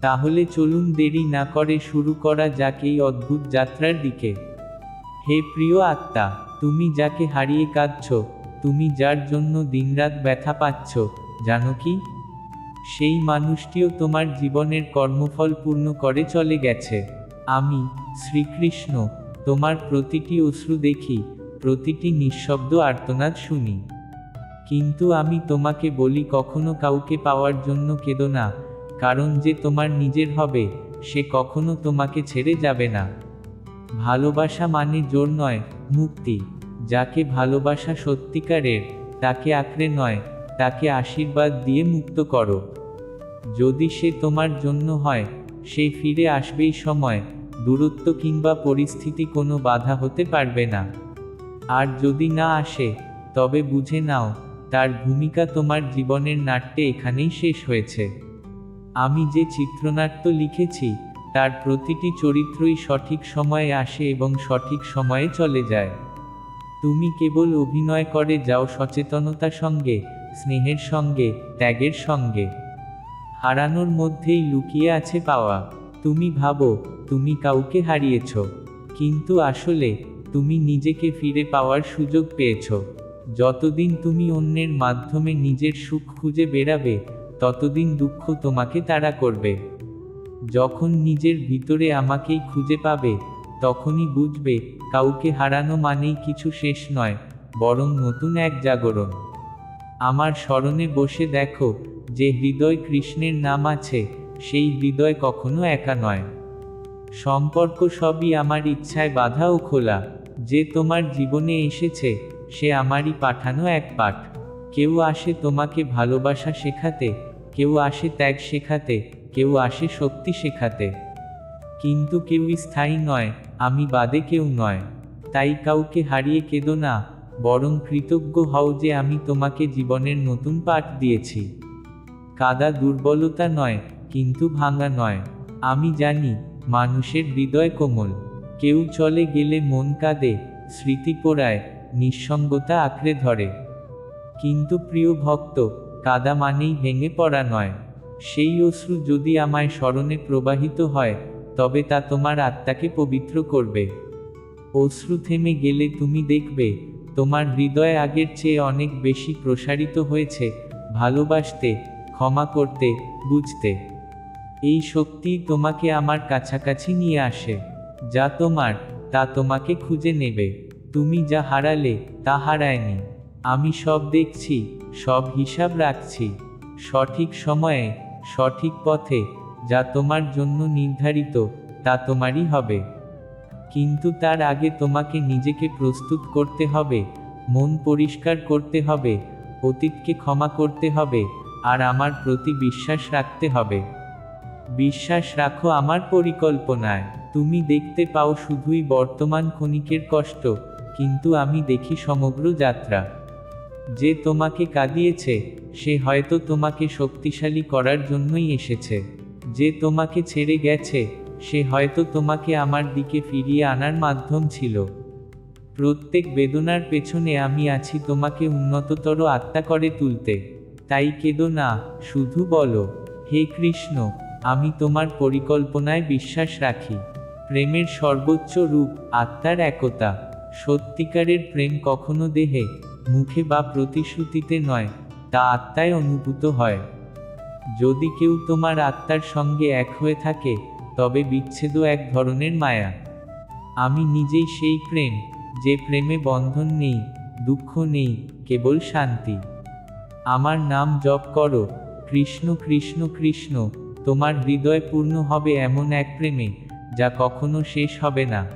তাহলে চলুন দেরি না করে শুরু করা যাক এই অদ্ভুত যাত্রার দিকে। হে প্রিয় আত্মা, তুমি যাকে হারিয়ে কাঁদছ, তুমি যার জন্য দিনরাত ব্যথা পাচ্ছ, জানো কি? সেই মানুষটিও তোমার জীবনের কর্মফল পূর্ণ করে চলে গেছে। আমি, শ্রীকৃষ্ণ, তোমার প্রতিটি অশ্রু দেখি, প্রতিটি নিঃশব্দ আর্তনাদ শুনি। কিন্তু আমি তোমাকে বলি, কখনো কাউকে পাওয়ার জন্য কেঁদো না। কারণ যে তোমার নিজের হবে, সে কখনো তোমাকে ছেড়ে যাবে না। ভালোবাসা মানে জোর নয়, মুক্তি। যাকে ভালোবাসা সত্যিকারের, তাকে আঁকড়ে নয়, তাকে আশীর্বাদ দিয়ে মুক্ত করো। যদি সে তোমার জন্য হয়, সে ফিরে আসবেই সময়, দূরত্ব কিংবা পরিস্থিতি কোনো বাধা হতে পারবে না। আর যদি না আসে, তবে বুঝে নাও, তার ভূমিকা তোমার জীবনের নাট্যে এখানেই শেষ হয়েছে। আমি যে চিত্রনাট্য লিখেছি, তার প্রতিটি চরিত্রই সঠিক সময়ে আসে এবং সঠিক সময়ে চলে যায়। তুমি কেবল অভিনয় করে যাও সচেতনতার সঙ্গে, স্নেহের সঙ্গে, ত্যাগের সঙ্গে। হারানোর মধ্যেই লুকিয়ে আছে পাওয়া। তুমি ভাবো, তুমি কাউকে হারিয়েছ। কিন্তু আসলে, তুমি নিজেকে ফিরে পাওয়ার সুযোগ পেয়েছ। যতদিন তুমি অন্যের মাধ্যমে নিজের সুখ খুঁজে বেরাবে ততদিন দুঃখ তোমাকে তাড়া করবে। যখন নিজের ভিতরে আমাকেই খুঁজে পাবে, তখনই বুঝবে, কাউকে হারানো মানেই কিছু শেষ নয়, বরং নতুন এক জাগরণ। আমার স্মরণে বসে দেখো, যে হৃদয় কৃষ্ণের নাম আছে, সেই হৃদয় কখনো একা নয়। সম্পর্ক সবই আমার ইচ্ছায় বাধা ও খোলা, যে তোমার জীবনে এসেছে, সে আমারই পাঠানো এক পাঠ। কেউ আসে তোমাকে ভালোবাসা শেখাতে, কেউ আসে ত্যাগ শেখাতে, কেউ আসে শক্তি শেখাতে। কিন্তু কেউই স্থায়ী নয়, আমি বাদে কেউ নয়। তাই কাউকে হারিয়ে কেঁদো না, বরং কৃতজ্ঞ হও যে আমি তোমাকে জীবনের নতুন পাঠ দিয়েছি। কাদা দুর্বলতা নয়, কিন্তু ভাঙা নয়। আমি জানি, মানুষের হৃদয় কোমল। কেউ চলে গেলে মন কাঁদে, স্মৃতি পোড়ায়, নিঃসঙ্গতা আঁকড়ে ধরে। কিন্তু প্রিয় ভক্ত, কাদা মানেই ভেঙে পড়া নয়। সেই অশ্রু যদি আমায় স্মরণে প্রবাহিত হয়, তবে তা তোমার আত্মাকে পবিত্র করবে। অশ্রু থেমে গেলে তুমি দেখবে, তোমার হৃদয় আগের চেয়ে অনেক বেশি প্রসারিত হয়েছে, ভালোবাসতে, ক্ষমা করতে, বুঝতে। এই শক্তি তোমাকে আমার কাছাকাছি নিয়ে আসে। যা তোমার, তা তোমাকে খুঁজে নেবে। তুমি যা হারালে, তা হারায়নি। আমি সব দেখছি, সব হিসাব রাখছি। সঠিক সময়ে, সঠিক পথে, যা তোমার জন্য নির্ধারিত, তা তোমারই হবে। কিন্তু তার আগে তোমাকে নিজেকে প্রস্তুত করতে হবে, মন পরিষ্কার করতে হবে, অতীতকে ক্ষমা করতে হবে, আর আমার প্রতি বিশ্বাস রাখতে হবে। বিশ্বাস রাখো আমার পরিকল্পনায়। তুমি দেখতে পাও শুধুই বর্তমান ক্ষণিকের কষ্ট, কিন্তু আমি দেখি সমগ্র যাত্রা। যে তোমাকে কাঁদিয়েছে, সে হয়তো তোমাকে শক্তিশালী করার জন্যই এসেছে। যে তোমাকে ছেড়ে গেছে, সে হয়তো তোমাকে আমার দিকে ফিরিয়ে আনার মাধ্যম ছিল। প্রত্যেক বেদনার পেছনে আমি আছি তোমাকে উন্নততর আত্মা করে তুলতে। তাই কেঁদো না, শুধু বলো, হে কৃষ্ণ, আমি তোমার পরিকল্পনায় বিশ্বাস রাখি। প্রেমের সর্বোচ্চ রূপ আত্মার একতা। সত্যিকারের প্রেম কখনো দেহে মুখে বা প্রতিশ্রুতিতে নয়, তা আত্মায় অনুভূত হয়। যদি কেউ তোমার আত্মার সঙ্গে এক হয়ে থাকে, তবে বিচ্ছেদও এক ধরনের মায়া। আমি নিজেই সেই প্রেম, যে প্রেমে বন্ধন নেই, দুঃখ নেই, কেবল শান্তি। আমার নাম জপ করো, কৃষ্ণ কৃষ্ণ কৃষ্ণ, তোমার হৃদয় পূর্ণ হবে এমন এক প্রেমে, যা কখনো শেষ হবে না।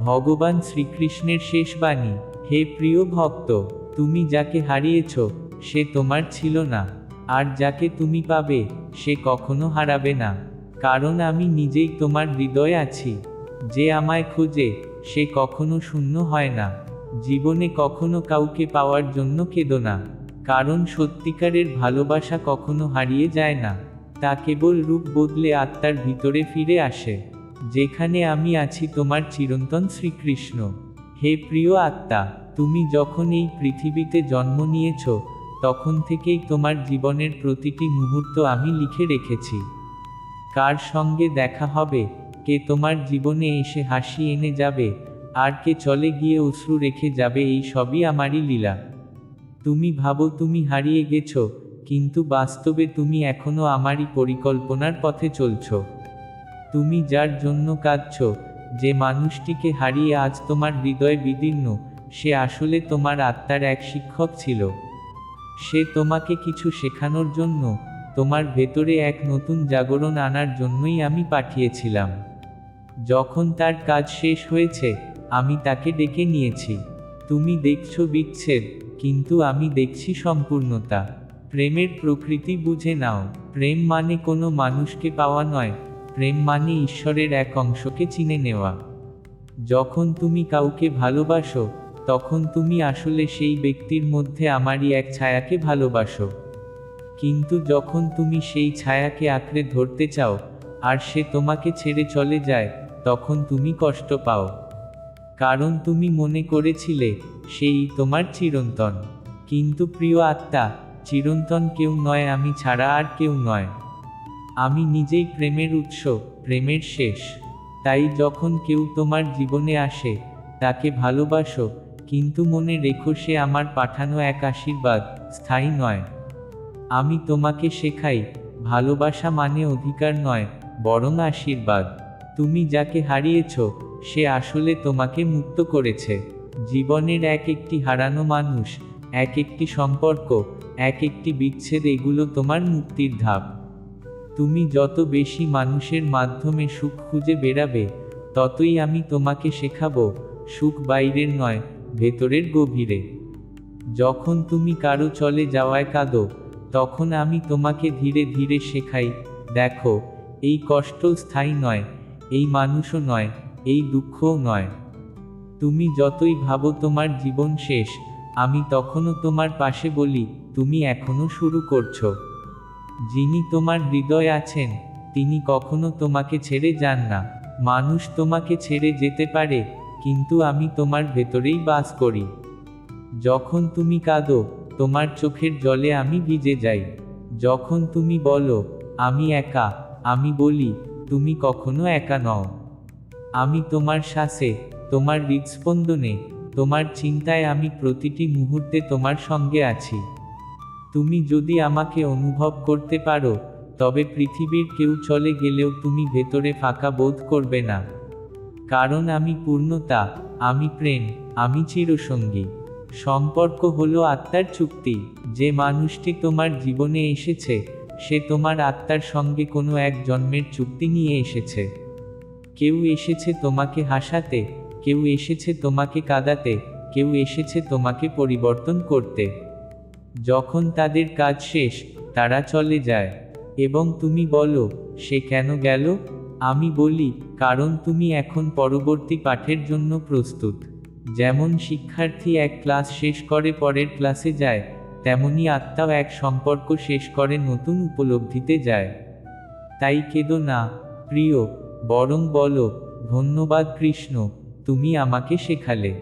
ভগবান শ্রীকৃষ্ণের শেষ বাণী। হে প্রিয় ভক্ত, তুমি যাকে হারিয়েছ, সে তোমার ছিল না। আর যাকে তুমি পাবে, সে কখনো হারাবে না। কারণ আমি নিজেই তোমার হৃদয়ে আছি। যে আমায় খোঁজে, সে কখনো শূন্য হয় না। জীবনে কখনো কাউকে পাওয়ার জন্য কেঁদো না। কারণ সত্যিকারের ভালোবাসা কখনো হারিয়ে যায় না। তা কেবল রূপ বদলে আত্মার ভিতরে ফিরে আসে। যেখানে আমি আছি তোমার চিরন্তন শ্রীকৃষ্ণ। হে প্রিয় আত্মা, তুমি যখন এই পৃথিবীতে জন্ম নিয়েছ, তখন থেকেই তোমার জীবনের প্রতিটি মুহূর্ত আমি লিখে রেখেছি। কার সঙ্গে দেখা হবে, কে তোমার জীবনে এসে হাসি এনে যাবে, আর কে চলে গিয়ে অশ্রু রেখে যাবে, এই সবই আমারই লীলা। তুমি ভাবো তুমি হারিয়ে গেছ, কিন্তু বাস্তবে তুমি এখনও আমারই পরিকল্পনার পথে চলছ। তুমি যার জন্য কাঁদছ যে মানুষটিকে হারিয়ে আজ তোমার হৃদয় বিদীর্ণ, সে আসলে তোমার আত্মার এক শিক্ষক ছিল। সে তোমাকে কিছু শেখানোর জন্য, তোমার ভেতরে এক নতুন জাগরণ আনার জন্যই আমি পাঠিয়েছিলাম। যখন তার কাজ শেষ হয়েছে, আমি তাকে ডেকে নিয়েছি। তুমি দেখছ বিচ্ছেদ, কিন্তু আমি দেখছি সম্পূর্ণতা। প্রেমের প্রকৃতি বুঝে নাও। প্রেম মানে কোনো মানুষকে পাওয়া নয় প্রেম মানে ঈশ্বরের এক অংশকে চিনে নেওয়া। যখন তুমি কাউকে ভালোবাসো, তখন তুমি আসলে সেই ব্যক্তির মধ্যে আমারই এক ছায়াকে ভালোবাসো। কিন্তু যখন তুমি সেই ছায়াকে আঁকড়ে ধরতে চাও, আর সে তোমাকে ছেড়ে চলে যায়, তখন তুমি কষ্ট পাও। কারণ তুমি মনে করেছিলে, সেই তোমার চিরন্তন। কিন্তু প্রিয় আত্মা, চিরন্তন কেউ নয়, আমি ছাড়া আর কেউ নয়। আমি নিজেই প্রেমের উৎস, প্রেমের শেষ। তাই যখন কেউ তোমার জীবনে আসে, তাকে ভালোবাসো, কিন্তু মনে রেখো সে আমার পাঠানো এক আশীর্বাদ, স্থায়ী নয়। আমি তোমাকে শেখাই, ভালোবাসা মানে অধিকার নয়, বরং আশীর্বাদ। তুমি যাকে হারিয়েছ, সে আসলে তোমাকে মুক্ত করেছে। জীবনের এক একটি হারানো মানুষ, এক একটি সম্পর্ক, এক একটি বিচ্ছেদ এগুলো তোমার মুক্তির ধাপ। তুমি যত বেশি মানুষের মাধ্যমে সুখ খুঁজে বেরাবে ততই আমি তোমাকে শেখাবো, সুখ বাইরের নয়, ভেতরের গভীরে। যখন তুমি কারও চলে যাওয়ায় কাঁদো, তখন আমি তোমাকে ধীরে ধীরে শেখাই, দেখো, এই কষ্ট স্থায়ী নয়, এই মানুষও নয়, এই দুঃখও নয়। তুমি যতই ভাবো তোমার জীবন শেষ, আমি তখনও তোমার পাশে বলি, তুমি এখনও শুরু করছ। যিনি তোমার হৃদয় আছেন, তিনি কখনো তোমাকে ছেড়ে যান না। মানুষ তোমাকে ছেড়ে যেতে পারে, কিন্তু আমি তোমার ভেতরেই বাস করি। যখন তুমি কাঁদো, তোমার চোখের জলে আমি ভিজে যাই। যখন তুমি বলো, আমি একা আমি বলি, তুমি কখনো একা নও। আমি তোমার শ্বাসে, তোমার হৃদস্পন্দনে, তোমার চিন্তায় আমি প্রতিটি মুহূর্তে তোমার সঙ্গে আছি। তুমি যদি আমাকে অনুভব করতে পারো, তবে পৃথিবীর কেউ চলে গেলেও তুমি ভেতরে ফাঁকা বোধ করবে না। কারণ আমি পূর্ণতা, আমি প্রেম, আমি চিরসঙ্গী। সম্পর্ক হলো আত্মার চুক্তি। যে মানুষটি তোমার জীবনে এসেছে, সে তোমার আত্মার সঙ্গে কোনো এক জন্মের চুক্তি নিয়ে এসেছে। কেউ এসেছে তোমাকে হাসাতে, কেউ এসেছে তোমাকে কাঁদাতে, কেউ এসেছে তোমাকে পরিবর্তন করতে। যখন তাদের কাজ শেষ, তারা চলে যায়। এবং তুমি বলো, সে কেন গেল? আমি বলি, কারণ তুমি এখন পরবর্তী পাঠের জন্য প্রস্তুত। যেমন শিক্ষার্থী এক ক্লাস শেষ করে পরের ক্লাসে যায়, তেমনি আত্মাও এক সম্পর্ক শেষ করে নতুন উপলব্ধিতে যায়। তাই কেঁদো না, প্রিয়, বরং বলো, ধন্যবাদ কৃষ্ণ, তুমি আমাকে শেখালে।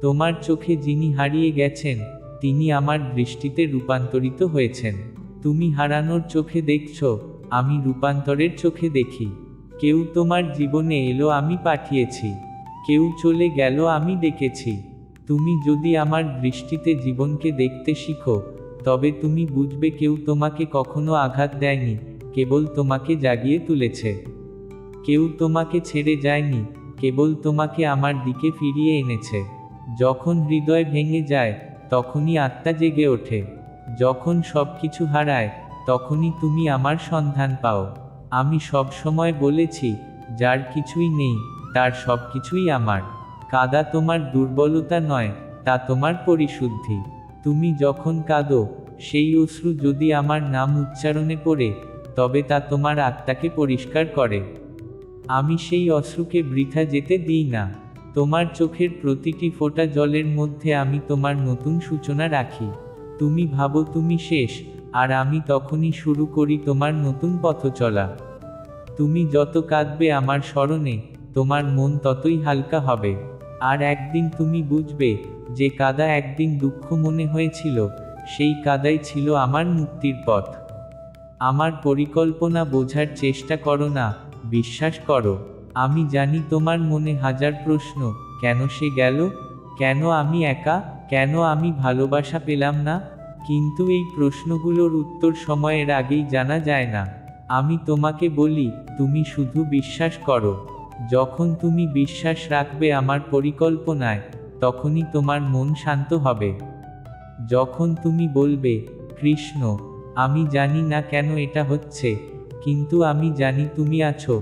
তোমার চোখে যিনি হারিয়ে গেছেন তিনি আমার দৃষ্টিতে রূপান্তরিত হয়েছেন। তুমি হারানোর চোখে দেখছ, আমি রূপান্তরের চোখে দেখি। কেউ তোমার জীবনে এলো, আমি পাঠিয়েছি। কেউ চলে গেল, আমি ডেকেছি তুমি যদি আমার দৃষ্টিতে জীবনকে দেখতে শিখো, তবে তুমি বুঝবে কেউ তোমাকে কখনো আঘাত দেয়নি, কেবল তোমাকে জাগিয়ে তুলেছে। কেউ তোমাকে ছেড়ে যায়নি, কেবল তোমাকে আমার দিকে ফিরিয়ে এনেছে। যখন হৃদয় ভেঙে যায় তখনই আত্মা জেগে ওঠে। যখন সব কিছু হারায়, তখনই তুমি আমার সন্ধান পাও। আমি সব সময় বলেছি, যার কিছুই নেই, তার সব কিছুই আমার। কাদা তোমার দুর্বলতা নয়, তা তোমার পরিশুদ্ধি। তুমি যখন কাঁদো, সেই অশ্রু যদি আমার নাম উচ্চারণে পড়ে, তবে তা তোমার আত্মাকে পরিষ্কার করে। আমি সেই অশ্রুকে বৃথা যেতে দিই না। তোমার চোখের প্রতিটি ফোঁটা জলের মধ্যে আমি তোমার নতুন সূচনা রাখি। তুমি ভাবো তুমি শেষ, আর আমি তখনই শুরু করি তোমার নতুন পথ চলা। তুমি যত কাঁদবে আমার স্মরণে, তোমার মন ততই হালকা হবে। আর একদিন তুমি বুঝবে, যে কাদা একদিন দুঃখ মনে হয়েছিল, সেই কাদাই ছিল আমার মুক্তির পথ। আমার পরিকল্পনা বোঝার চেষ্টা করো না, বিশ্বাস করো। আমি জানি তোমার মনে হাজার প্রশ্ন, কেন সে গেল? কেন আমি একা? কেন আমি ভালোবাসা পেলাম না? কিন্তু এই প্রশ্নগুলোর উত্তর সময়ের আগেই জানা যায় না। আমি তোমাকে বলি, তুমি শুধু বিশ্বাস করো। যখন তুমি বিশ্বাস রাখবে আমার পরিকল্পনায়, তখনই তোমার মন শান্ত হবে। যখন তুমি বলবে, কৃষ্ণ, আমি জানি না কেন এটা হচ্ছে, কিন্তু আমি জানি তুমি আছো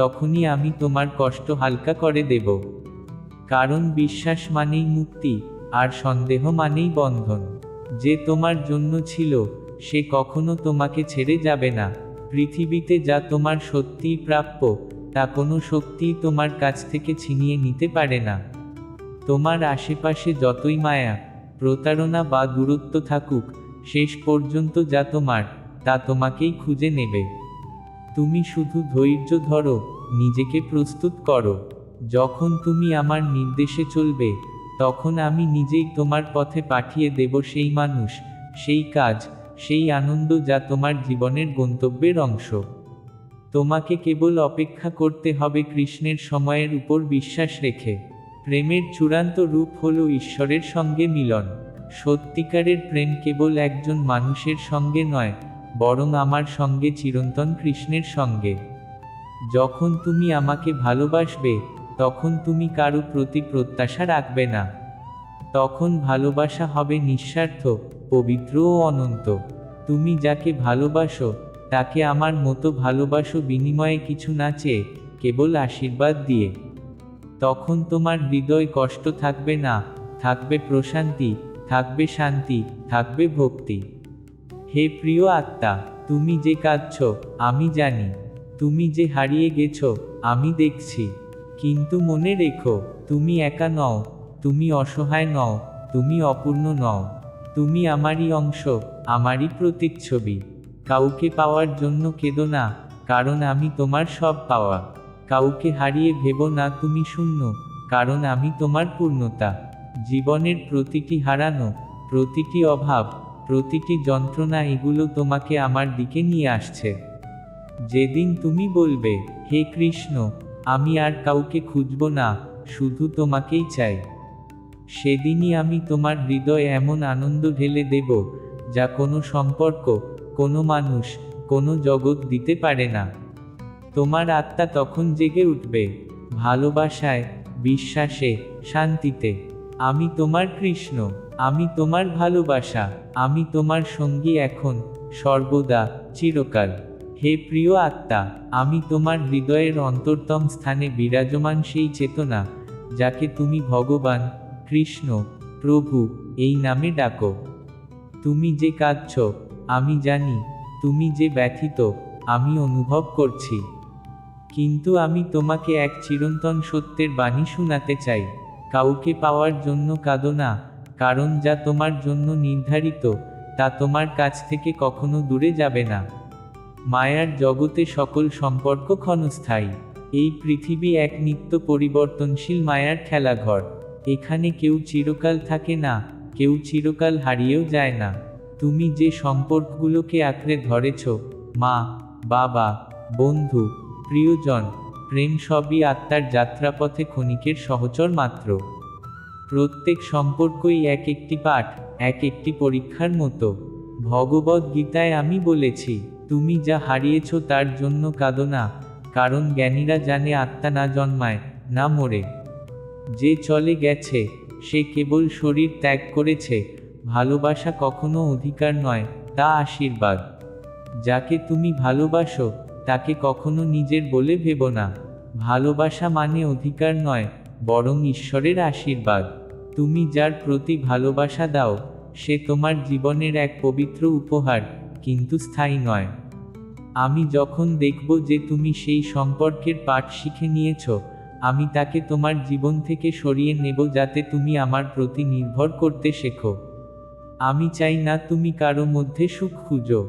তখনই আমি তোমার কষ্ট হালকা করে দেব। কারণ বিশ্বাস মানেই মুক্তি, আর সন্দেহ মানেই বন্ধন। যে তোমার জন্য ছিল, সে কখনো তোমাকে ছেড়ে যাবে না। পৃথিবীতে যা তোমার সত্যিই প্রাপ্য, তা কোনো শক্তিই তোমার কাছ থেকে ছিনিয়ে নিতে পারে না। তোমার আশেপাশে যতই মায়া, প্রতারণা বা দূরত্ব থাকুক, শেষ পর্যন্ত যা তোমার, তা তোমাকেই খুঁজে নেবে। তুমি শুধু ধৈর্য ধরো, নিজেকে প্রস্তুত করো। যখন তুমি আমার নির্দেশে চলবে, তখন আমি নিজেই তোমার পথে পাঠিয়ে দেব সেই মানুষ, সেই কাজ, সেই আনন্দ যা তোমার জীবনের গন্তব্যের অংশ। তোমাকে কেবল অপেক্ষা করতে হবে কৃষ্ণের সময়ের উপর বিশ্বাস রেখে। প্রেমের চূড়ান্ত রূপ হল ঈশ্বরের সঙ্গে মিলন। সত্যিকারের প্রেম কেবল একজন মানুষের সঙ্গে নয় বরং আমার সঙ্গে চিরন্তন কৃষ্ণের সঙ্গে। যখন তুমি আমাকে ভালোবাসবে, তখন তুমি কারও প্রতি প্রত্যাশা রাখবে না। তখন ভালোবাসা হবে নিঃস্বার্থ, পবিত্র ও অনন্ত। তুমি যাকে ভালোবাসো, তাকে আমার মতো ভালোবাসো বিনিময়ে কিছু না চেয়ে, কেবল আশীর্বাদ দিয়ে। তখন তোমার হৃদয় কষ্ট থাকবে না, থাকবে প্রশান্তি, থাকবে শান্তি, থাকবে ভক্তি। হে প্রিয় আত্মা, তুমি যে কাঁদছ, আমি জানি। তুমি যে হারিয়ে গেছো, আমি দেখছি। কিন্তু মনে রেখো, তুমি একা নও, তুমি অসহায় নও, তুমি অপূর্ণ নও। তুমি আমারই অংশ, আমারই প্রতিচ্ছবি। কাউকে পাওয়ার জন্য কেঁদো না, কারণ আমি তোমার সব পাওয়া। কাউকে হারিয়ে ভেবো না, তুমি শূন্য, কারণ আমি তোমার পূর্ণতা। জীবনের প্রতিটি হারানো, প্রতিটি অভাব প্রতিটি যন্ত্রণা এগুলো তোমাকে আমার দিকে নিয়ে আসছে। যেদিন তুমি বলবে, হে কৃষ্ণ, আমি আর কাউকে খুঁজব না, শুধু তোমাকেই চাই। সেদিনই আমি তোমার হৃদয়ে এমন আনন্দ ঢেলে দেব, যা কোনো সম্পর্ক, কোনো মানুষ, কোনো জগৎ দিতে পারে না। তোমার আত্মা তখন জেগে উঠবে, ভালোবাসায়, বিশ্বাসে, শান্তিতে। আমি তোমার কৃষ্ণ। আমি তোমার ভালোবাসা, আমি তোমার সঙ্গী এখন, সর্বদা, চিরকাল। হে প্রিয় আত্মা, আমি তোমার হৃদয়ের অন্তরতম স্থানে বিরাজমান সেই চেতনা, যাকে তুমি ভগবান, কৃষ্ণ, প্রভু, এই নামে ডাকো। তুমি যে কাঁদছ, আমি জানি, তুমি যে ব্যথিত, আমি অনুভব করছি। কিন্তু আমি তোমাকে এক চিরন্তন সত্যের বাণী শোনাতে চাই। কাউকে পাওয়ার জন্য কাঁদো না কারণ যা তোমার জন্য নির্ধারিত, তা তোমার কাছ থেকে কখনো দূরে যাবে না। মায়ার জগতে সকল সম্পর্ক ক্ষণস্থায়ী। এই পৃথিবী এক নিত্য পরিবর্তনশীল মায়ার খেলাঘর। এখানে কেউ চিরকাল থাকে না, কেউ চিরকাল হারিয়েও যায় না। তুমি যে সম্পর্কগুলোকে আঁকড়ে ধরেছ, মা, বাবা, বন্ধু, প্রিয়জন, প্রেম সবই আত্মার যাত্রাপথে ক্ষণিকের সহচর মাত্র। প্রত্যেক সম্পর্কই এক একটি পাঠ, এক একটি পরীক্ষার মতো। ভগবদ গীতায় আমি বলেছি, তুমি যা হারিয়েছ তার জন্য কাঁদো না, কারণ জ্ঞানীরা জানে আত্মা না জন্মায়, না মরে। যে চলে গেছে, সে কেবল শরীর ত্যাগ করেছে, ভালোবাসা কখনো অধিকার নয়, তা আশীর্বাদ। যাকে তুমি ভালোবাসো, তাকে কখনো নিজের বলে ভেবো না। ভালোবাসা মানে অধিকার নয়, বরং ঈশ্বরের আশীর্বাদ। তুমি যার প্রতি ভালোবাসা দাও, সে তোমার জীবনের এক পবিত্র উপহার, কিন্তু স্থায়ী নয়। আমি যখন দেখব যে তুমি সেই সম্পর্কের পাঠ শিখে নিয়েছ, আমি তাকে তোমার জীবন থেকে সরিয়ে নেব যাতে তুমি আমার প্রতি নির্ভর করতে শেখো। আমি চাই না তুমি কারও মধ্যে সুখ খুঁজো।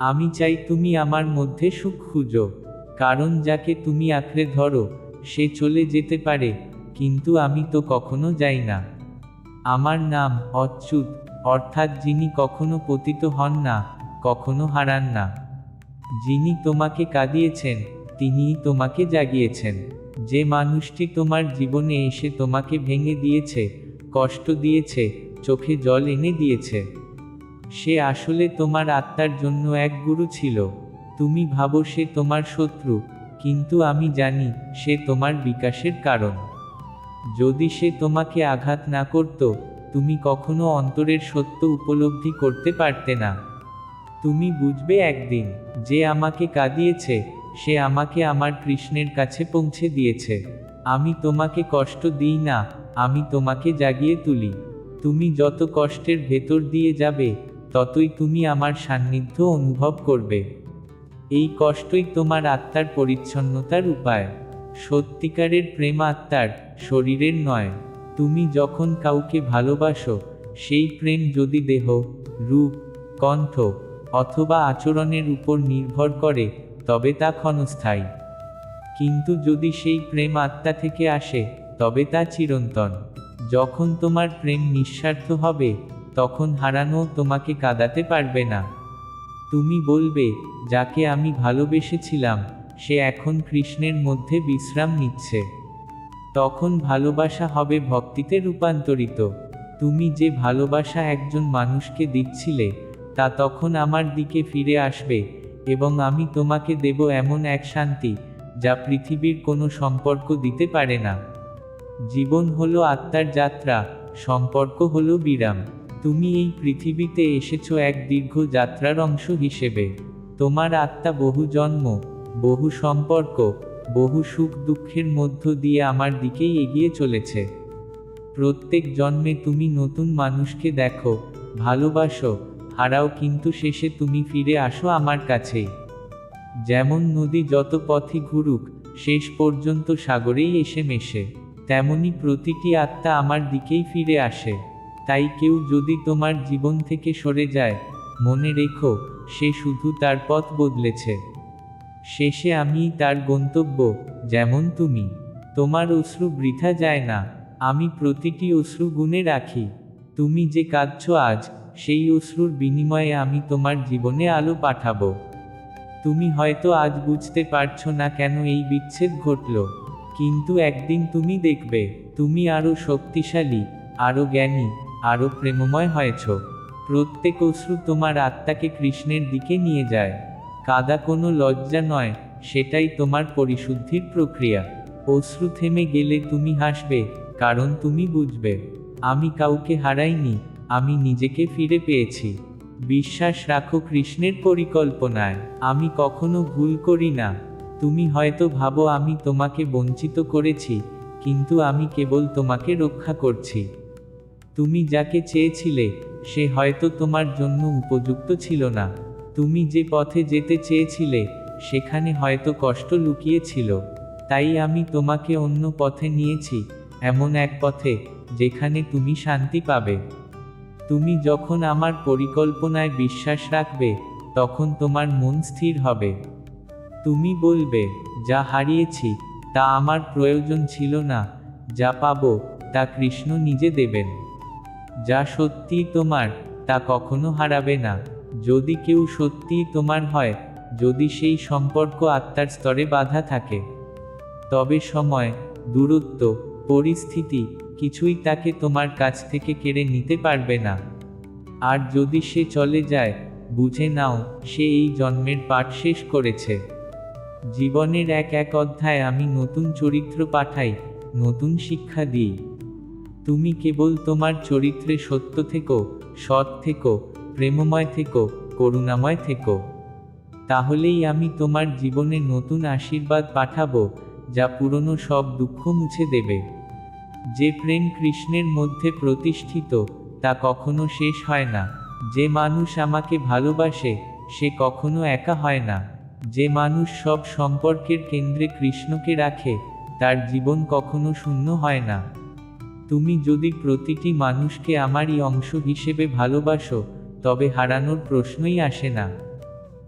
আমি চাই তুমি আমার মধ্যে সুখ খুঁজো, কারণ যাকে তুমি আঁকড়ে ধরো, সে চলে যেতে পারে, কিন্তু আমি তো কখনো যাই না। আমার নাম অচ্যুত, অর্থাৎ যিনি কখনো পতিত হন না, কখনো হারান না। যিনি তোমাকে কাঁদিয়েছেন, তিনিই তোমাকে জাগিয়েছেন। যে মানুষটি তোমার জীবনে এসে তোমাকে ভেঙে দিয়েছে, কষ্ট দিয়েছে, চোখে জল এনে দিয়েছে। সে আসলে তোমার আত্মার জন্য এক গুরু ছিল। তুমি ভাবো সে তোমার শত্রু, কিন্তু আমি জানি সে তোমার বিকাশের কারণ। যদি সে তোমাকে আঘাত না করত, তুমি কখনো অন্তরের সত্য উপলব্ধি করতে পারতে না। তুমি বুঝবে একদিন, যে আমাকে কাঁদিয়েছে, সে আমাকে আমার কৃষ্ণের কাছে পৌঁছে দিয়েছে। আমি তোমাকে কষ্ট দিই না, আমি তোমাকে জাগিয়ে তুলি। তুমি যত কষ্টের ভেতর দিয়ে যাবে, ততই তুমি আমার সান্নিধ্য অনুভব করবে। এই কষ্টই তোমার আত্মার পরিচ্ছন্নতার উপায়। সত্যিকারের প্রেম আত্মার শরীরের নয়। তুমি যখন কাউকে ভালোবাসো, সেই প্রেম যদি দেহ, রূপ, কণ্ঠ অথবা আচরণের উপর নির্ভর করে, তবে তা ক্ষণস্থায়ী। কিন্তু যদি সেই প্রেম আত্মা থেকে আসে, তবে তা চিরন্তন। যখন তোমার প্রেম নিঃস্বার্থ হবে, তখন হারানো তোমাকে কাঁদাতে পারবে না। তুমি বলবে, যাকে আমি ভালোবেসেছিলাম সে এখন কৃষ্ণের মধ্যে বিশ্রাম নিচ্ছে। তখন ভালোবাসা হবে ভক্তিতে রূপান্তরিত। তুমি যে ভালোবাসা একজন মানুষকে দিচ্ছিলে, তা তখন আমার দিকে ফিরে আসবে এবং আমি তোমাকে দেব এমন এক শান্তি যা পৃথিবীর কোনো সম্পর্ক দিতে পারে না। জীবন হলো আত্মার যাত্রা, সম্পর্ক হলো বিরাম। তুমি এই পৃথিবীতে এসেছ এক দীর্ঘ যাত্রার অংশ হিসেবে। তোমার আত্মা বহু জন্ম বহু সম্পর্ক, বহু সুখ দুঃখের মধ্য দিয়ে আমার দিকেই এগিয়ে চলেছে। প্রত্যেক জন্মে তুমি নতুন মানুষকে দেখো, ভালোবাসো, হারাও কিন্তু শেষে তুমি ফিরে আসো আমার কাছেই। যেমন নদী যত পথে ঘুরুক, শেষ পর্যন্ত সাগরেই এসে মেশে। তেমনি প্রতিটি আত্মা আমার দিকেই ফিরে আসে। তাই কেউ যদি তোমার জীবন থেকে সরে যায়, মনে রেখো, সে শুধু তার পথ বদলেছে। শেষে আমি তার গন্তব্য, যেমন তুমি। তোমার অশ্রু বৃথা যায় না, আমি প্রতিটি অশ্রু গুণে রাখি। তুমি যে কাঁদছ আজ, সেই অশ্রুর বিনিময়ে আমি তোমার জীবনে আলো পাঠাবো। তুমি হয়তো আজ বুঝতে পারছ না কেন এই বিচ্ছেদ ঘটল। কিন্তু একদিন তুমি দেখবে, তুমি আরও শক্তিশালী আরও জ্ঞানী আরও প্রেমময় হয়েছ। প্রত্যেক অশ্রু তোমার আত্মাকে কৃষ্ণের দিকে নিয়ে যায়। কাদা কোনো লজ্জা নয়, সেটাই তোমার পরিশুদ্ধির প্রক্রিয়া। অশ্রু থেমে গেলে তুমি হাসবে, কারণ তুমি বুঝবে। আমি কাউকে হারাইনি, আমি নিজেকে ফিরে পেয়েছি। বিশ্বাস রাখো কৃষ্ণের পরিকল্পনায়, আমি কখনো ভুল করি না। তুমি হয়তো ভাবো আমি তোমাকে বঞ্চিত করেছি, কিন্তু আমি কেবল তোমাকে রক্ষা করছি। তুমি যাকে চেয়েছিলে, সে হয়তো তোমার জন্য উপযুক্ত ছিল না। তুমি যে পথে যেতে চেয়েছিলে, সেখানে হয়তো কষ্ট লুকিয়েছিল। তাই আমি তোমাকে অন্য পথে নিয়েছি, এমন এক পথে, যেখানে তুমি শান্তি পাবে। তুমি যখন আমার পরিকল্পনায় বিশ্বাস রাখবে, তখন তোমার মন স্থির হবে। তুমি বলবে, যা হারিয়েছি, তা আমার প্রয়োজন ছিল না। যা পাবো, তা কৃষ্ণ নিজে দেবেন। যা সত্যিই তোমার, তা কখনো হারাবে না। যদি কেউ সত্যিই তোমার হয়, যদি সেই সম্পর্ক আত্মার স্তরে বাধা থাকে। তবে সময়, দূরত্ব, পরিস্থিতি কিছুই তাকে তোমার কাছ থেকে কেড়ে নিতে পারবে না। আর যদি সে চলে যায়, বুঝে নাও, সে এই জন্মের পাঠ শেষ করেছে। জীবনের এক এক অধ্যায় আমি নতুন চরিত্র পাঠাই, নতুন শিক্ষা দিই। তুমি কেবল তোমার চরিত্রে সত্য থেকো, সৎ থেকো প্রেমময় থেকো, করুণাময় থেকো। তাহলেই আমি তোমার জীবনে নতুন আশীর্বাদ পাঠাবো, যা পুরনো সব দুঃখ মুছে দেবে। যে প্রেম কৃষ্ণের মধ্যে প্রতিষ্ঠিত, তা কখনো শেষ হয় না। যে মানুষ আমাকে ভালোবাসে, সে কখনো একা হয় না। যে মানুষ সব সম্পর্কের কেন্দ্রে কৃষ্ণকে রাখে, তার জীবন কখনো শূন্য হয় না। তুমি যদি প্রতিটি মানুষকে আমারই অংশ হিসেবে ভালোবাসো তবে হারানোর প্রশ্নই আসে না।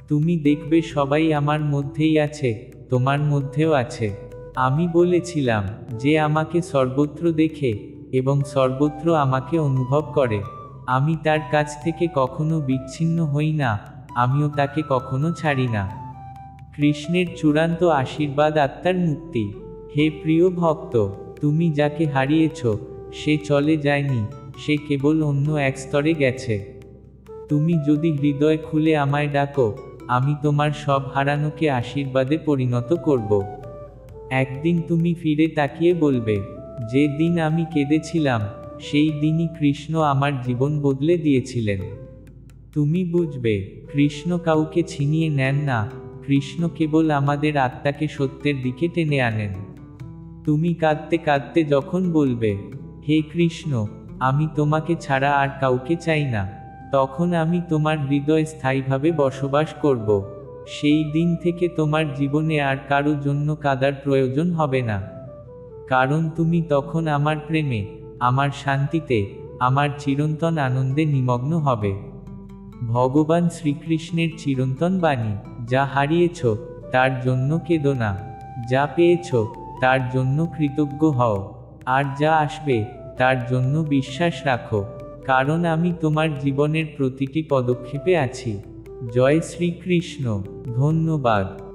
তুমি দেখবে সবাই আমার মধ্যেই আছে, তোমার মধ্যেও আছে। আমি বলেছিলাম যে আমাকে সর্বত্র দেখে এবং সর্বত্র আমাকে অনুভব করে। আমি তার কাছ থেকে কখনো বিচ্ছিন্ন হই না, আমিও তাকে কখনো ছাড়ি না। কৃষ্ণের চূড়ান্ত আশীর্বাদ আত্মার মুক্তি। হে প্রিয় ভক্ত, তুমি যাকে হারিয়েছ, সে চলে যায়নি, সে কেবল অন্য এক স্তরে গেছে। তুমি যদি হৃদয় খুলে আমায় ডাকো, আমি তোমার সব হারানোকে আশীর্বাদে পরিণত করব। একদিন তুমি ফিরে তাকিয়ে বলবে যে দিন আমি কেঁদেছিলাম, সেই দিনই কৃষ্ণ আমার জীবন বদলে দিয়েছিলেন। তুমি বুঝবে, কৃষ্ণ কাউকে ছিনিয়ে নেন না, কৃষ্ণ কেবল আমাদের আত্মাকে সত্যের দিকে টেনে আনেন। তুমি কাঁদতে কাঁদতে যখন বলবে, হে কৃষ্ণ, আমি তোমাকে ছাড়া আর কাউকে চাই না। তখন আমি তোমার হৃদয় স্থায়ীভাবে বসবাস করব। সেই দিন থেকে তোমার জীবনে আর কারও জন্য কাদার প্রয়োজন হবে না। কারণ তুমি তখন আমার প্রেমে, আমার শান্তিতে, আমার চিরন্তন আনন্দে নিমগ্ন হবে। ভগবান শ্রীকৃষ্ণের চিরন্তন বাণী, যা হারিয়েছ, তার জন্য কেঁদো না। যা পেয়েছ, তার জন্য কৃতজ্ঞ হও। আর যা আসবে, তার জন্য বিশ্বাস রাখো। কারণ আমি তোমার জীবনের প্রতিটি পদক্ষেপে আছি। জয় শ্রীকৃষ্ণ। ধন্যবাদ।